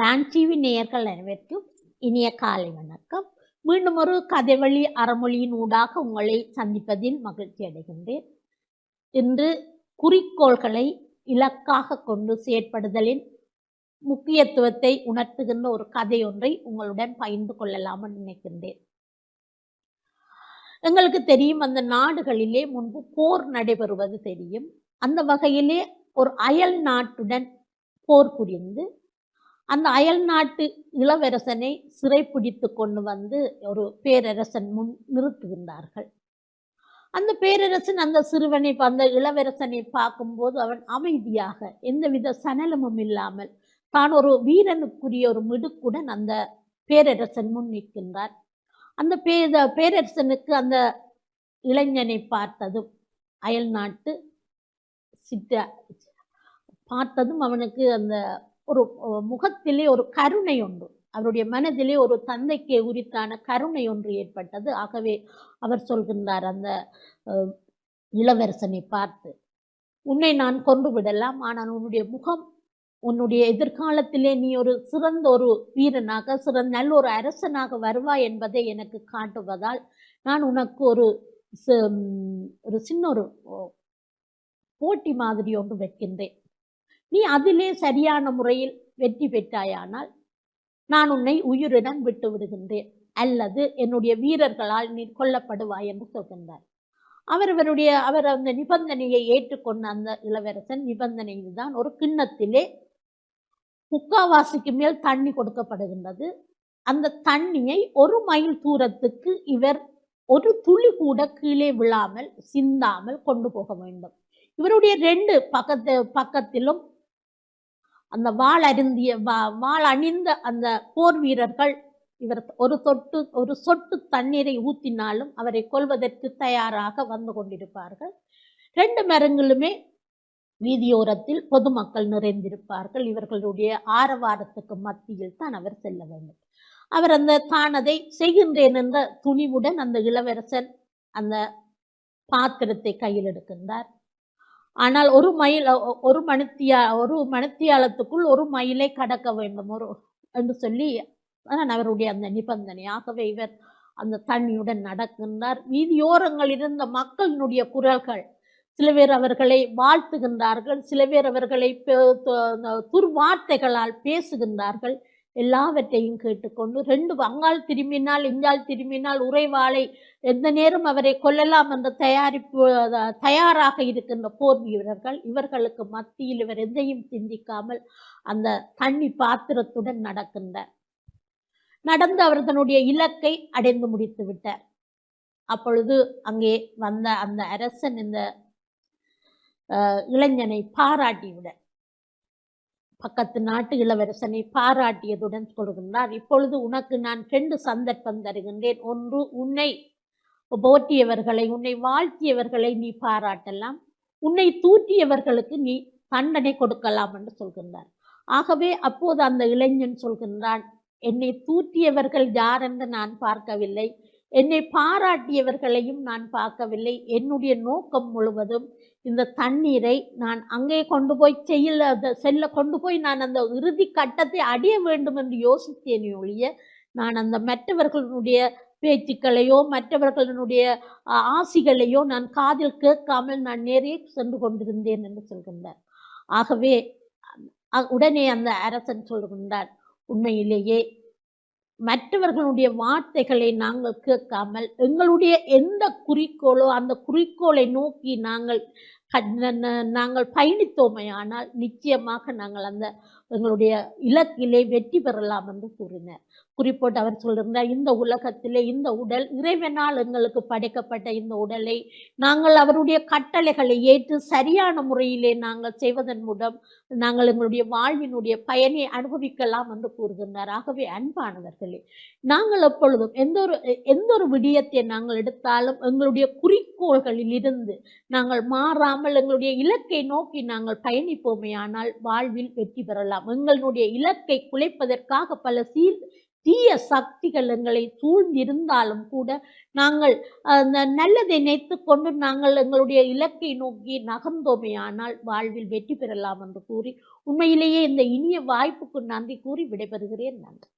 Don TV நேயர்கள் அனைவருக்கும் இனிய காலை வணக்கம். மீண்டும் ஒரு கதைவழி அறமொழியின் ஊடாக உங்களை சந்திப்பதில் மகிழ்ச்சி அடைகின்றேன். இன்று குறிக்கோள்களை இலக்காக கொண்டு செயற்படுதலின் முக்கியத்துவத்தை உணர்த்துகின்ற ஒரு கதை ஒன்றை உங்களுடன் பகிர்ந்து கொள்ளலாம் நினைக்கின்றேன். எங்களுக்கு தெரியும் அந்த நாடுகளிலே முன்பு போர் நடைபெறுவது தெரியும். அந்த வகையிலே ஒரு அயல் நாட்டுடன் போர் புரிந்து அந்த அயல் நாட்டு இளவரசனை சிறைப்பிடித்து கொண்டு வந்து ஒரு பேரரசன் முன் நிறுத்துகின்றார்கள். அந்த பேரரசன் அந்த சிறுவனை அந்த இளவரசனை பார்க்கும்போது அவன் அமைதியாக எந்தவித சனலமும் இல்லாமல் தான் ஒரு வீரனுக்குரிய ஒரு மிடுக்குடன் அந்த பேரரசன் முன் நிற்கின்றார் அந்த பே பேரரசனுக்கு அந்த இளைஞனை பார்த்ததும் அயல் நாட்டு சித்த பார்த்ததும் அவனுக்கு அந்த ஒரு முகத்திலே ஒரு கருணை ஒன்று அவருடைய மனதிலே ஒரு தந்தைக்கு உரித்தான கருணை ஒன்று ஏற்பட்டது. ஆகவே அவர் சொல்கின்றார் அந்த இளவரசனை பார்த்து உன்னை நான் கொண்டு விடலாம் ஆனால் உன்னுடைய முகம் உன்னுடைய எதிர்காலத்திலே நீ ஒரு சிறந்த ஒரு வீரனாக சிறந்த நல்ல ஒரு அரசனாக வருவாய் என்பதை எனக்கு காட்டுவதால் நான் உனக்கு ஒரு ஒரு சின்ன ஒரு போட்டி மாதிரி ஒன்று வைக்கின்றேன். நீ அதிலே சரியான முறையில் வெற்றி பெற்றாயானால் நான் உன்னை உயிருடன் விட்டு விடுகின்றேன். அல்லது என்னுடைய வீரர்களால் நீ கொல்லப்படுவாய் என்று சொல்கின்றார். அவர் அவருடைய அவர் அந்த நிபந்தனையை ஏற்றுக்கொண்ட அந்த இளவரசன் நிபந்தனையில் தான் ஒரு கிண்ணத்திலே முக்காவாசிக்கு மேல் தண்ணி கொடுக்கப்படுகின்றது. அந்த தண்ணியை ஒரு மைல் தூரத்துக்கு இவர் ஒரு துளி கூட கீழே விழாமல் சிந்தாமல் கொண்டு போக வேண்டும். இவருடைய ரெண்டு பக்கத்து பக்கத்திலும் அந்த வாள் அருந்திய வா வாள் அணிந்த அந்த போர் வீரர்கள் இவர் ஒரு தொட்டு ஒரு சொட்டு தண்ணீரை ஊற்றினாலும் அவரை கொள்வதற்கு தயாராக வந்து கொண்டிருப்பார்கள். ரெண்டு மரங்களுமே வீதியோரத்தில் பொதுமக்கள் நிறைந்திருப்பார்கள். இவர்களுடைய ஆரவாரத்துக்கு மத்தியில் தான் அவர் செல்ல வேண்டும். அவர் அந்த தானதை செய்கின்றேன் என்ற துணிவுடன் அந்த இளவரசன் அந்த பாத்திரத்தை கையில் எடுக்கின்றார். ஆனால் ஒரு மைல் ஒரு மணித்தியா ஒரு மணித்தியாலத்துக்குள் ஒரு மைலை கடக்க வேண்டும். ஒரு என்று சொல்லி அவருடைய அந்த நிபந்தனை. ஆகவே இவர் அந்த தண்ணியுடன் நடக்கின்றார். வீதியோரங்கள் இருந்த மக்களினுடைய குரல்கள் சில பேர் அவர்களை வாழ்த்துகின்றார்கள் சில பேர் அவர்களை துர்வார்த்தைகளால் பேசுகின்றார்கள். எல்லாவற்றையும் கேட்டுக்கொண்டு ரெண்டு அங்கால் திரும்பினால் இஞ்சால் திரும்பினால் உறைவாளை எந்த நேரம் அவரை கொல்லலாம் என்ற தயாரிப்பு தயாராக இருக்கின்ற போர் வீரர்கள் இவர்களுக்கு மத்தியில் இவர் எதையும் சிந்திக்காமல் அந்த தண்ணி பாத்திரத்துடன் நடக்கின்றார். நடந்து அவர் தன்னுடைய இலக்கை அடைந்து முடித்து விட்டார். அப்பொழுது அங்கே வந்த அந்த அரசன் இந்த இளைஞனை பாராட்டி விட பக்கத்து நாட்டு இளவரசனை பாராட்டியதுடன் சொல்கின்றார் இப்பொழுது உனக்கு நான் ரெண்டு சந்தர்ப்பம் தருகின்றேன். ஒன்று உன்னை போற்றியவர்களை உன்னை வாழ்த்தியவர்களை நீ பாராட்டலாம். உன்னை தூற்றியவர்களுக்கு நீ தண்டனை கொடுக்கலாம் என்று சொல்கின்றார். ஆகவே அப்போது அந்த இளைஞன் சொல்கின்றான் என்னை தூற்றியவர்கள் யார் என்று நான் பார்க்கவில்லை. என்னை பாராட்டியவர்களையும் நான் பார்க்கவில்லை. என்னுடைய நோக்கம் முழுவதும் இந்த தண்ணீரை நான் அங்கே கொண்டு போய் செய்யல செல்ல கொண்டு போய் நான் அந்த இறுதி கட்டத்தை அடைய வேண்டும் என்று யோசித்தேனே ஒழிய நான் அந்த மற்றவர்களுடைய பேச்சுக்களையோ மற்றவர்களுடைய ஆசிகளையோ நான் காதில் கேட்காமல் நான் நேரே சென்று கொண்டிருந்தேன் என்று சொல்கின்றார். ஆகவே உடனே அந்த அரசன் சொல்கின்றார் உண்மையிலேயே மற்றவர்களுடைய வார்த்தைகளை நாங்கள் கேட்காமல் எங்களுடைய எந்த குறிக்கோளோ அந்த குறிக்கோளை நோக்கி நாங்கள் நாங்கள் பயணித்தோமையானால் நிச்சயமாக நாங்கள் அந்த எங்களுடைய இலக்கிலே வெற்றி பெறலாம் என்று கூறினார். குறிப்பிட்டு அவர் சொல்லியிருந்தார் இந்த உலகத்திலே இந்த உடல் இறைவனால் எங்களுக்கு படைக்கப்பட்ட இந்த உடலை நாங்கள் அவருடைய கட்டளைகளை ஏற்று சரியான முறையிலே நாங்கள் செய்வதன் மூலம் நாங்கள் எங்களுடைய வாழ்வினுடைய பயனை அனுபவிக்கலாம் என்று கூறுகின்றார். ஆகவே அன்பானவர்களே நாங்கள் எப்பொழுதும் எந்த ஒரு எந்த ஒரு விடயத்தை நாங்கள் எடுத்தாலும் எங்களுடைய குறிக்கோள்களில் இருந்து நாங்கள் மாறாமல் எங்களுடைய இலக்கை நோக்கி நாங்கள் பயணிப்போமே ஆனால் வாழ்வில் வெற்றி பெறலாம். எங்களுடைய இலக்கை குலைப்பதற்காக பல சீர் தீய சக்திகள் எங்களை சூழ்ந்திருந்தாலும் கூட நாங்கள் அந்த நல்லதை நினைத்து கொண்டு நாங்கள் எங்களுடைய இலக்கை நோக்கி நகர்ந்தோமேயானால் வாழ்வில் வெற்றி பெறலாம் என்று கூறி உண்மையிலேயே இந்த இனிய வாய்ப்புக்கு நன்றி கூறி விடைபெறுகிறேன். நன்றி.